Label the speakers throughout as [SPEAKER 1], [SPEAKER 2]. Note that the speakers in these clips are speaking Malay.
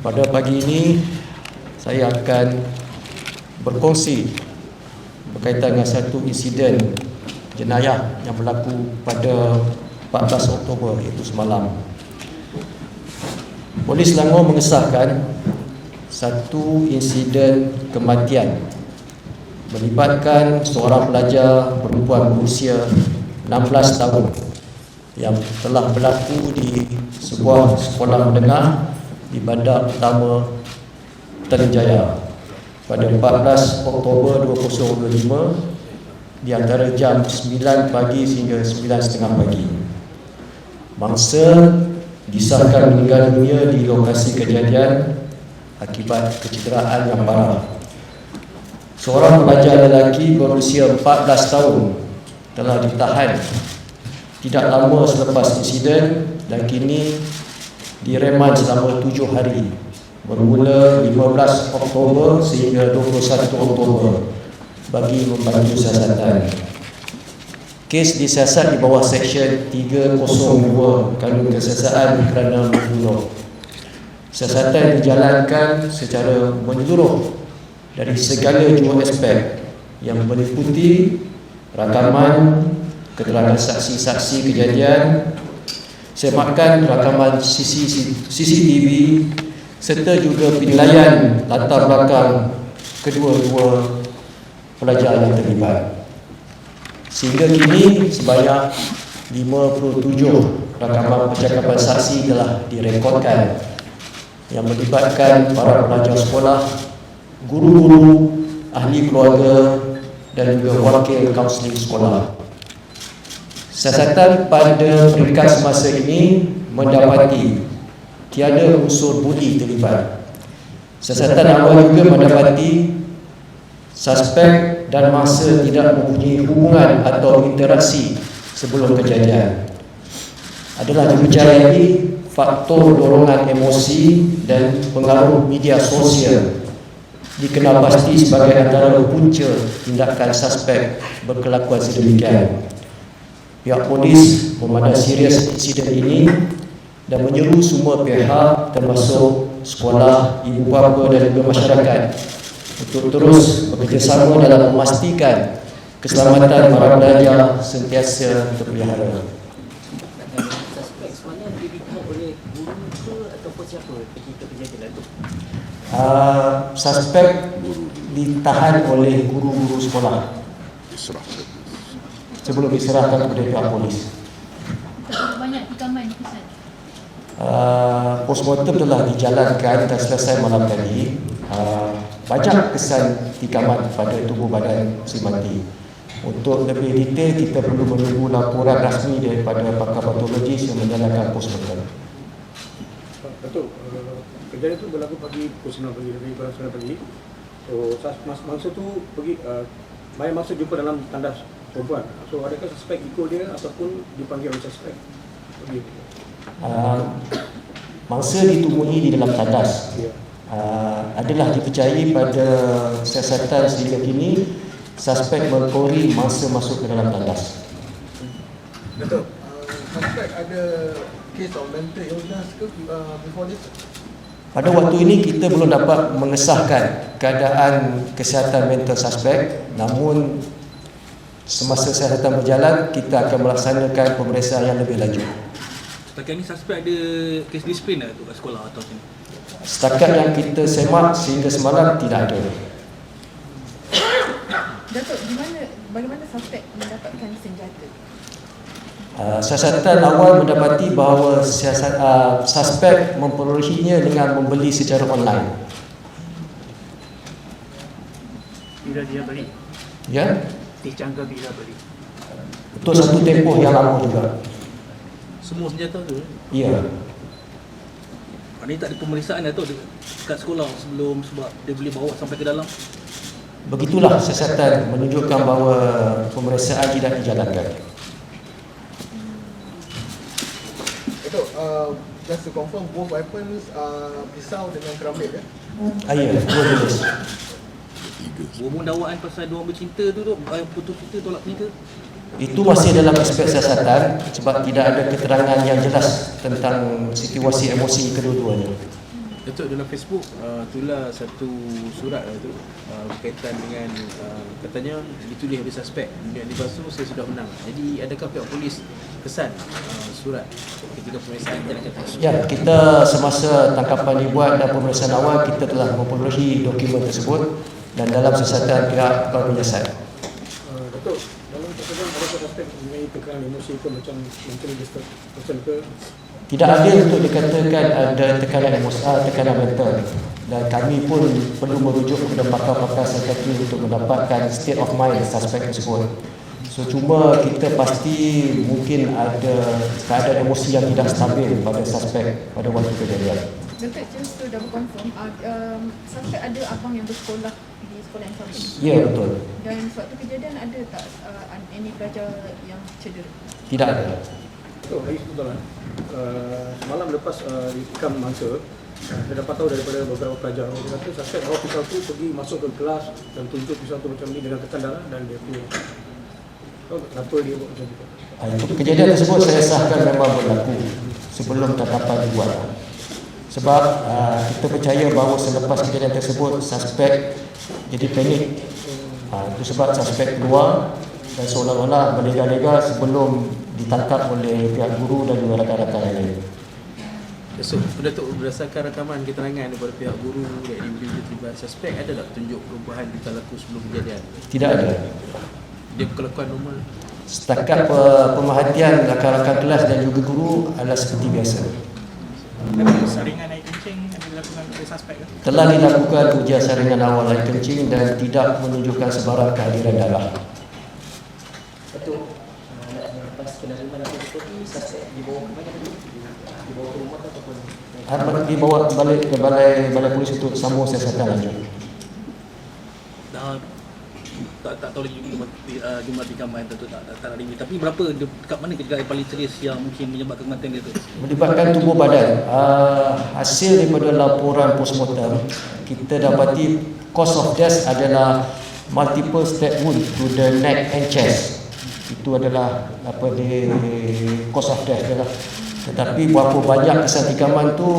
[SPEAKER 1] Pada pagi ini saya akan berkongsi berkaitan dengan satu insiden jenayah yang berlaku pada 14 Oktober iaitu semalam. Polis Selangor mengesahkan satu insiden kematian melibatkan seorang pelajar perempuan berusia 16 tahun yang telah berlaku di sebuah sekolah menengah di bandar utama Terenjaya pada 14 Oktober 2025 di antara jam 9 pagi hingga 9.30 pagi. Mangsa disahkan meninggal dunia di lokasi kejadian akibat kecederaan yang parah. Seorang pelajar lelaki berusia 14 tahun telah ditahan tidak lama selepas insiden dan kini direman selama tujuh hari bermula 15 Oktober sehingga 21 Oktober bagi membantu siasatan. Kes disiasat di bawah Seksyen 302 Kanun Kesiasaan kerana membunuh. Siasatan dijalankan secara menyeluruh dari segala jua aspek yang meliputi rakaman, keterangan saksi-saksi kejadian semakan rakaman CCTV serta juga penilaian latar belakang kedua-dua pelajar yang terlibat sehingga kini sebanyak 57 rakaman percakapan saksi telah direkodkan yang melibatkan para pelajar sekolah, guru-guru, ahli keluarga dan juga wakil kaunseling sekolah. Siasatan pada peringkat semasa ini mendapati tiada unsur buli terlibat. Siasatan awal juga mendapati suspek dan masa tidak mempunyai hubungan atau interaksi sebelum kejadian. Adalah dipercayai faktor dorongan emosi dan pengaruh media sosial dikenal pasti sebagai antara punca tindakan suspek berkelakuan sedemikian. Pihak polis memandang serius insiden ini dan menyeru semua pihak termasuk sekolah, ibu bapa dan juga masyarakat. untuk terus bekerjasama dalam memastikan keselamatan para pelajar sentiasa terpelihara. Uh, suspek ditahan oleh guru-guru sekolah sebelum diserahkan kepada pihak polis.
[SPEAKER 2] Banyak tikaman kesan.
[SPEAKER 1] Uh, postmortem telah dijalankan dan selesai malam tadi. Uh, banyak kesan tikaman pada tubuh badan si mati. Untuk lebih detail kita perlu menunggu laporan rasmi daripada pakar patologis yang menjalankan postmortem.
[SPEAKER 3] Datuk, uh, kejadian itu berlaku pagi pukul 9 pagi, lebih kurang 9 pagi. So, mas mangsa tu pergi, uh, banyak mangsa jumpa dalam tandas perempuan. So adakah suspek ikut dia ataupun dipanggil oleh suspek?
[SPEAKER 1] Uh, mangsa ditemui di dalam tandas uh, adalah dipercayai pada siasatan sehingga kini suspek mengkori mangsa masuk ke dalam tandas.
[SPEAKER 4] Datuk, uh, suspek ada case of mental illness ke uh, before this?
[SPEAKER 1] Pada waktu ini kita belum dapat mengesahkan keadaan kesihatan mental suspek namun semasa siasatan berjalan kita akan melaksanakan pemeriksaan yang lebih lanjut.
[SPEAKER 5] Setakat ini suspek ada kes disiplin tak kat sekolah atau macam
[SPEAKER 1] Setakat yang kita semak sehingga semalam tidak ada.
[SPEAKER 6] Datuk, di mana bagaimana suspek mendapatkan senjata?
[SPEAKER 1] Uh, siasatan awal mendapati bahawa siasat, uh, suspek memperolehinya dengan membeli secara online.
[SPEAKER 7] Bila dia beli?
[SPEAKER 1] Ya,
[SPEAKER 7] Dijangka bila beli?
[SPEAKER 1] untuk satu tempoh yang lama juga.
[SPEAKER 5] Semua senjata tu
[SPEAKER 1] Ya,
[SPEAKER 5] Maknanya tak ada pemeriksaan dah tu kat sekolah sebelum sebab dia boleh bawa sampai ke dalam
[SPEAKER 1] begitulah siasatan menunjukkan bahawa pemeriksaan tidak dijalankan.
[SPEAKER 4] Datuk, uh, just to confirm both weapons uh, pisau dengan keramik ya?
[SPEAKER 1] Ah, ya, dua jenis.
[SPEAKER 5] Berhubung dakwaan pasal dua bercinta tu tu eh, putus cinta tolak nikah
[SPEAKER 1] Itu masih dalam aspek siasatan sebab tidak ada keterangan yang jelas tentang situasi emosi kedua-duanya.
[SPEAKER 8] Datuk dalam Facebook uh, tular satu surat lah tu uh, berkaitan dengan uh, katanya ditulis oleh suspek yang dibasuh saya sudah menang. Jadi adakah pihak polis kesan uh, surat ketika pemeriksaan jalan kata?
[SPEAKER 1] Ya, kita semasa tangkapan dibuat dan pemeriksaan awal kita telah memperolehi dokumen tersebut dan dalam siasatan pihak kepala penyiasat.
[SPEAKER 3] Uh, Datuk, dalam persidangan adakah suspek mempunyai tekanan emosi macam mungkin distrust ke
[SPEAKER 1] Tidak ada untuk dikatakan ada tekanan emosi, ah, tekanan mental dan kami pun perlu merujuk kepada pakar-pakar psikiatri untuk mendapatkan state of mind suspek tersebut. So cuma kita pasti mungkin ada keadaan emosi yang tidak stabil pada suspek pada waktu kejadian.
[SPEAKER 6] Doktor, just to double confirm, uh, um, suspek ada abang yang bersekolah di sekolah yang sama.
[SPEAKER 1] Ya betul.
[SPEAKER 6] Dan suatu kejadian ada tak uh, any pelajar yang cedera?
[SPEAKER 1] Tidak ada.
[SPEAKER 3] Oh, hari betul kan? Uh, semalam lepas uh, ikam mangsa, uh, saya dapat tahu daripada beberapa pelajar dia kata suspek bawa pisau tu pergi masuk ke kelas dan tunjuk pisau tu macam ni dengan tekan darah dan dia punya tahu tak kenapa dia buat macam tu
[SPEAKER 1] Ah, kejadian tersebut saya sahkan memang berlaku sebelum tangkapan dibuat. Sebab uh, kita percaya bahawa selepas kejadian tersebut suspek jadi panik. Uh, itu sebab suspek keluar dan seolah-olah berlega-lega sebelum ditangkap oleh pihak guru dan juga rakan-rakan yang lain.
[SPEAKER 8] So, Datuk berdasarkan rakaman keterangan daripada pihak guru dan individu terlibat suspek ada tak tunjuk perubahan di berlaku sebelum kejadian?
[SPEAKER 1] Tidak ada.
[SPEAKER 8] Dia kelakuan normal.
[SPEAKER 1] Setakat pe- pemerhatian rakan-rakan kelas dan juga guru adalah seperti biasa.
[SPEAKER 7] Tapi saringan naik kencing ada dilakukan oleh suspek ke?
[SPEAKER 1] Telah dilakukan ujian saringan awal air kencing dan tidak menunjukkan sebarang kehadiran darah.
[SPEAKER 9] Betul. Lepas penerimaan apa seperti suspek dibawa ke mana tadi? Dibawa ke rumah ataupun
[SPEAKER 1] Harap dibawa balik ke balai balai polis untuk sambung siasatan lanjut.
[SPEAKER 5] Dah tak tak tahu lagi jumlah uh, jumlah tikaman tentu tak tak, nak rinci. Tapi berapa de- dekat mana kejadian paling serius yang mungkin menyebabkan kematian dia tu?
[SPEAKER 1] Melibatkan tubuh badan. Uh, hasil daripada laporan postmortem kita dapati cause of death adalah multiple stab wound to the neck and chest. Itu adalah apa dia cause of death dia lah. Tetapi berapa banyak kesan tikaman tu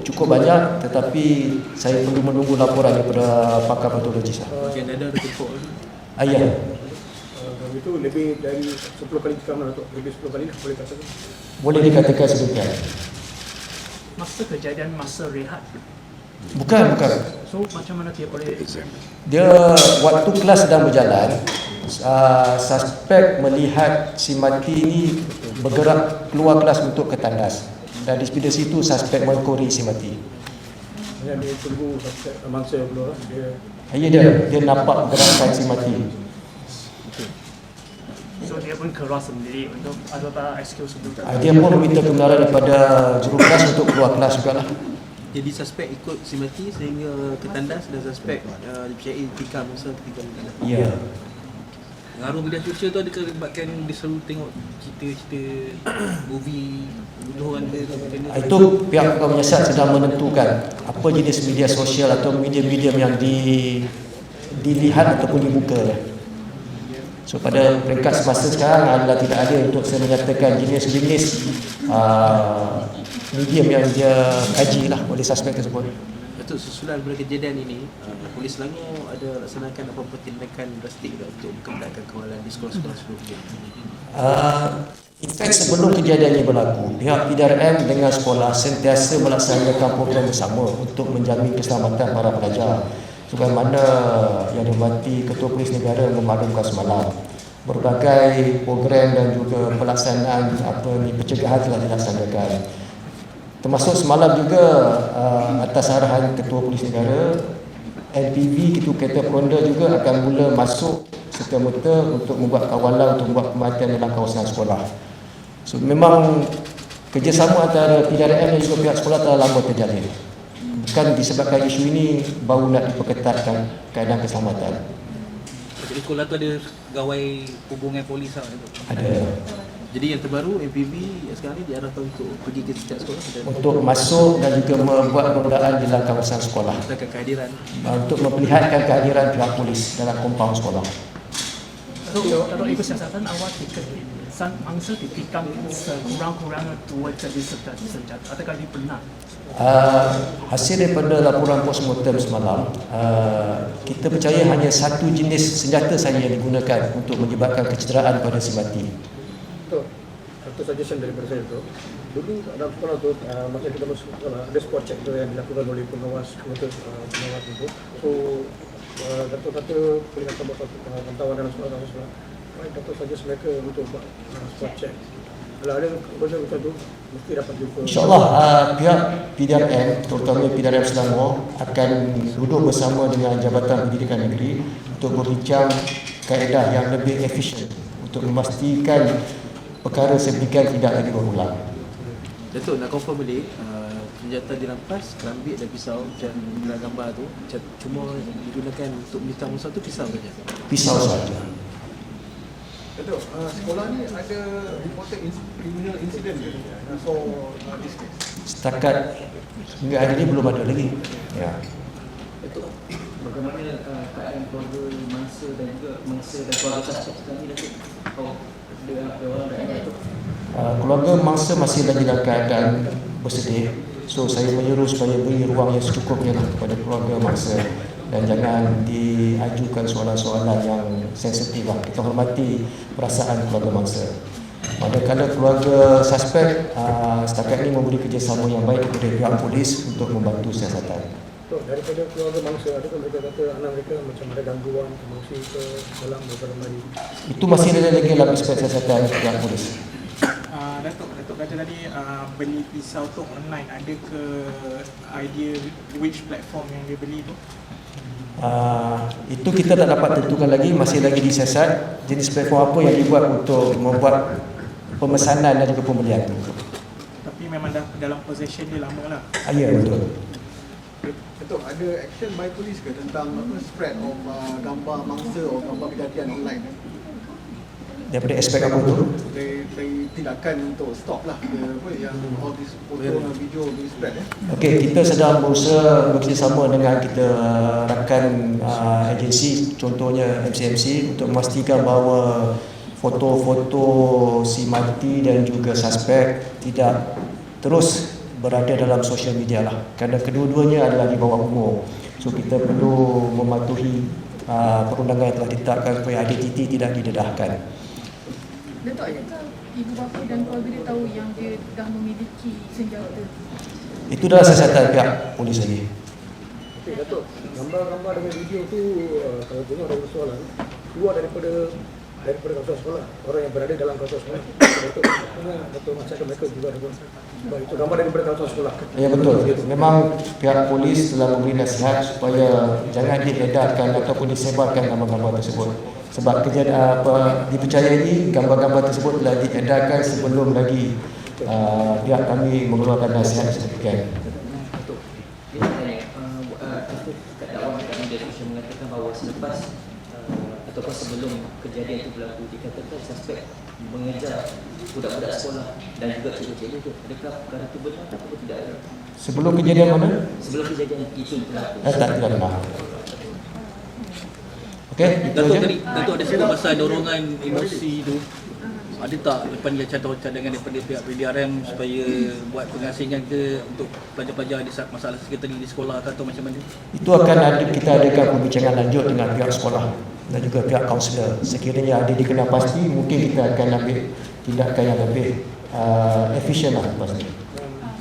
[SPEAKER 1] cukup banyak tetapi saya perlu menunggu laporan daripada pakar patologis lah.
[SPEAKER 8] Bahagian dada ada tepuk
[SPEAKER 1] Ayah.
[SPEAKER 3] uh, itu lebih dari 10 kali tekaman Datuk lebih 10 kali lah boleh kata tu
[SPEAKER 1] Boleh dikatakan sedemikian.
[SPEAKER 7] Masa kejadian masa rehat.
[SPEAKER 1] Bukan, bukan.
[SPEAKER 7] So macam mana dia boleh
[SPEAKER 1] Dia waktu kelas sedang berjalan, uh, suspek melihat si mati ini bergerak keluar kelas untuk ke tandas. Dan di sebelah situ suspek mengkori si mati.
[SPEAKER 3] hanya dia tunggu suspek mangsa keluar lah. dia
[SPEAKER 1] Ayah dia, dia nampak gerakan si mati.
[SPEAKER 7] so dia pun keluar sendiri untuk ada tak excuse untuk
[SPEAKER 1] dia pun meminta kebenaran daripada juru kelas untuk keluar kelas juga lah.
[SPEAKER 8] Jadi suspek ikut si mati sehingga ke tandas dan suspek uh, dipercayai tikam masa ketika di tandas.
[SPEAKER 1] Ya.
[SPEAKER 5] Pengaruh media sosial tu adakah libatkan dia selalu tengok cerita-cerita movie dia ke macam
[SPEAKER 1] Ah, Itu pihak penyiasat sedang menentukan apa jenis media sosial atau media-media yang di, dilihat ataupun dibuka. So pada peringkat semasa sekarang adalah tidak ada untuk saya menyatakan jenis-jenis uh, medium yang dia kaji lah oleh suspek tersebut.
[SPEAKER 8] Datuk susulan daripada kejadian ini, uh, Polis Selangor ada laksanakan apa-apa tindakan drastik untuk mengendalikan kawalan di sekolah-sekolah sebelum kejadian.
[SPEAKER 1] Uh, in fact sebelum kejadian ini berlaku, pihak PDRM dengan sekolah sentiasa melaksanakan program bersama untuk menjamin keselamatan para pelajar. Sebagaimana yang dihormati Ketua Polis Negara memaklumkan semalam. Berbagai program dan juga pelaksanaan apa ni pencegahan telah dilaksanakan. Termasuk semalam juga uh, atas arahan Ketua Polis Negara NPV itu kereta Honda juga akan mula masuk serta-merta untuk membuat kawalan untuk membuat pemerhatian dalam kawasan sekolah. So memang kerjasama antara PDRM dan juga pihak sekolah telah lama terjalin. Bukan disebabkan isu ini baru nak diperketatkan keadaan keselamatan.
[SPEAKER 5] Jadi sekolah tu ada gawai hubungan polis lah itu.
[SPEAKER 1] Ada
[SPEAKER 8] Jadi yang terbaru MPV yang sekarang ni diarahkan untuk pergi ke setiap sekolah dan
[SPEAKER 1] untuk masuk dan juga membuat rondaan di dalam kawasan sekolah
[SPEAKER 8] mengatakan kehadiran
[SPEAKER 1] untuk memperlihatkan kehadiran pihak polis dalam kompaun sekolah.
[SPEAKER 7] Datuk, datuk ikut siasatan awal tiket san- mangsa ditikam sekurang-kurangnya dua jenis senjata, senjata. Adakah ini benar?
[SPEAKER 1] Uh, hasil daripada laporan postmortem semalam, uh, kita percaya hanya satu jenis senjata saja yang digunakan untuk menyebabkan kecederaan pada si mati.
[SPEAKER 3] Satu suggestion daripada saya tu. Dulu dalam sekolah tu, uh, masa kita masuk sekolah, ada spot check tu yang dilakukan oleh pengawas motor uh, pengawas itu. So, uh, Dato' kata boleh kata satu uh, pantauan dalam sekolah dalam sekolah. Baik, Dato' suggest mereka untuk buat uh, spot check. Ada.
[SPEAKER 1] InsyaAllah uh, pihak PDRM, terutama PDRM Selangor akan duduk bersama dengan Jabatan Pendidikan Negeri untuk berbincang kaedah yang lebih efisien untuk memastikan perkara sedemikian tidak lagi berulang.
[SPEAKER 8] Datuk nak confirm balik uh, senjata dirampas, kerambit dan pisau macam dalam gambar tu macam cuma digunakan untuk mencam musuh tu pisau saja.
[SPEAKER 1] Pisau saja.
[SPEAKER 4] Datuk, uh, sekolah ni ada reported in- criminal incident ke before uh, this case?
[SPEAKER 1] Setakat hingga hari ini belum ada lagi. Ya.
[SPEAKER 9] Datuk, bagaimana uh, keadaan keluarga mangsa dan juga mangsa dan keluarga suspek sekarang Datuk? Oh, ada orang dah ada?
[SPEAKER 1] Uh, keluarga mangsa masih lagi dalam keadaan bersedih. So saya menyuruh supaya beri ruang yang secukupnya lah kepada keluarga mangsa dan jangan diajukan soalan-soalan yang sensitif lah. Kita hormati perasaan keluarga mangsa. Manakala keluarga suspek uh, setakat ini memberi kerjasama yang baik kepada pihak polis untuk membantu siasatan.
[SPEAKER 3] So, daripada keluarga mangsa, adakah mereka kata anak mereka macam ada gangguan, emosi ke dalam beberapa hari?
[SPEAKER 1] Itu masih ada lagi dalam aspek siasatan pihak polis.
[SPEAKER 7] Uh, Datuk, Datuk kata tadi uh, beli pisau tu online. Ada ke idea which platform yang dia beli tu?
[SPEAKER 1] Uh, itu kita tak dapat tentukan lagi masih lagi disiasat jenis platform apa yang dibuat untuk membuat pemesanan dan juga pembelian tu.
[SPEAKER 7] Tapi memang dah dalam possession dia lama lah.
[SPEAKER 1] Ah, ya betul.
[SPEAKER 4] Datuk, ada action by police ke tentang apa spread of uh, gambar mangsa atau gambar kejadian online?
[SPEAKER 1] Daripada aspek apa tu?
[SPEAKER 4] Dari, dari tindakan untuk stop lah the, apa yang all this foto dan video di spread eh.
[SPEAKER 1] Okey, kita sedang berusaha bekerjasama dengan kita rakan uh, agensi contohnya MCMC untuk memastikan bahawa foto-foto si mati dan juga suspek tidak terus berada dalam sosial media lah. Kerana kedua-duanya adalah di bawah umur. So kita perlu mematuhi uh, perundangan yang telah ditetapkan supaya identiti tidak didedahkan.
[SPEAKER 6] Datuk, adakah ibu bapa dan keluarga dia tahu yang dia dah memiliki senjata?
[SPEAKER 1] itu adalah siasatan pihak polis lagi.
[SPEAKER 3] Okey, Datuk, gambar-gambar dengan video tu uh, kalau tengok ada soalan keluar daripada daripada kawasan sekolah orang yang berada dalam kawasan sekolah mana Datuk maksudkan mereka juga ada sebab itu gambar daripada kawasan sekolah
[SPEAKER 1] Ya betul. Memang pihak polis telah memberi nasihat supaya jangan diedarkan ataupun disebarkan gambar-gambar tersebut. Sebab kejadian apa dipercayai gambar-gambar tersebut telah diedarkan sebelum lagi uh, pihak kami mengeluarkan nasihat sedemikian.
[SPEAKER 9] Uh, uh, mengatakan bahawa selepas uh, ataupun sebelum kejadian itu berlaku dikatakan suspek mengejar budak-budak sekolah dan juga cikgu-cikgu tu. Adakah perkara itu benar ataupun tidak?
[SPEAKER 1] Sebelum kejadian mana?
[SPEAKER 9] Sebelum kejadian itu berlaku.
[SPEAKER 1] Eh, tak tidak benar. Okey, itu
[SPEAKER 5] Datuk
[SPEAKER 1] aja.
[SPEAKER 5] tadi, Datuk ada sebut pasal dorongan emosi tu. Ada tak lepas dia contoh cadangan daripada pihak PDRM supaya buat pengasingan ke untuk pelajar-pelajar ada masalah sekretari di sekolah atau macam mana?
[SPEAKER 1] Itu akan ada kita adakan perbincangan lanjut dengan pihak sekolah dan juga pihak kaunselor. Sekiranya ada dikenal pasti, mungkin kita akan ambil tindakan yang lebih uh, efisien lah lepas ni.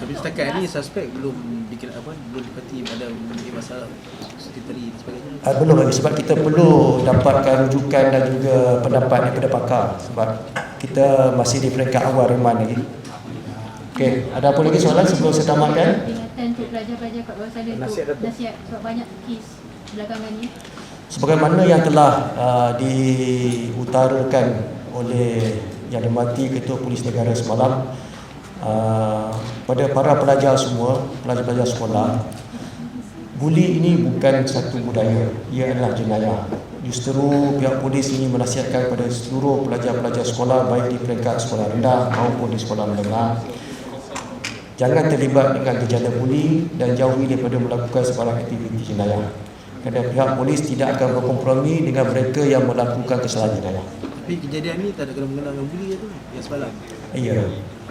[SPEAKER 8] Tapi setakat ni suspek belum bikin apa belum dipati ada mempunyai masalah sekretari dan sebagainya.
[SPEAKER 1] Uh, belum lagi sebab kita perlu dapatkan rujukan dan juga pendapat daripada pakar sebab kita masih di peringkat awal reman lagi. Okey, ada apa lagi soalan sebelum saya tamatkan?
[SPEAKER 2] Peringatan untuk pelajar-pelajar kat bawah sana tu
[SPEAKER 3] Nasihat, Datuk.
[SPEAKER 2] nasihat sebab banyak kes belakangan ni.
[SPEAKER 1] Sebagaimana yang telah uh, diutarakan oleh yang dimati Ketua Polis Negara semalam uh, pada para pelajar semua, pelajar-pelajar sekolah, buli ini bukan satu budaya, ia adalah jenayah. Justru pihak polis ini menasihatkan kepada seluruh pelajar-pelajar sekolah baik di peringkat sekolah rendah maupun di sekolah menengah Jangan terlibat dengan gejala buli dan jauhi daripada melakukan sebarang aktiviti jenayah. Kerana pihak polis tidak akan berkompromi dengan mereka yang melakukan kesalahan jenayah.
[SPEAKER 8] Tapi kejadian ni tak ada kena mengenal dengan buli tu yang semalam.
[SPEAKER 1] Ya.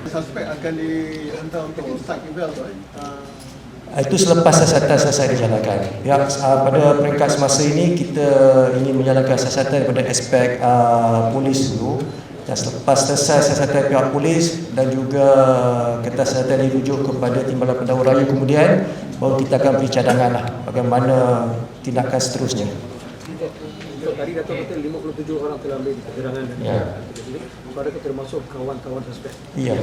[SPEAKER 4] Suspek akan dihantar untuk eval tu kan? Uh,
[SPEAKER 1] Itu selepas siasatan selesai dijalankan. Pihak uh, pada peringkat semasa ini kita ingin menjalankan siasatan pada aspek uh, polis dulu. Dan selepas selesai siasatan pihak polis dan juga kertas siasatan dirujuk kepada Timbalan Pendahulu Raya kemudian baru kita akan beri cadangan lah bagaimana tindakan seterusnya.
[SPEAKER 3] Untuk, tadi Dato' kata 57 orang telah ambil dan
[SPEAKER 1] Ya.
[SPEAKER 3] Adakah termasuk kawan-kawan suspek?
[SPEAKER 1] Ya.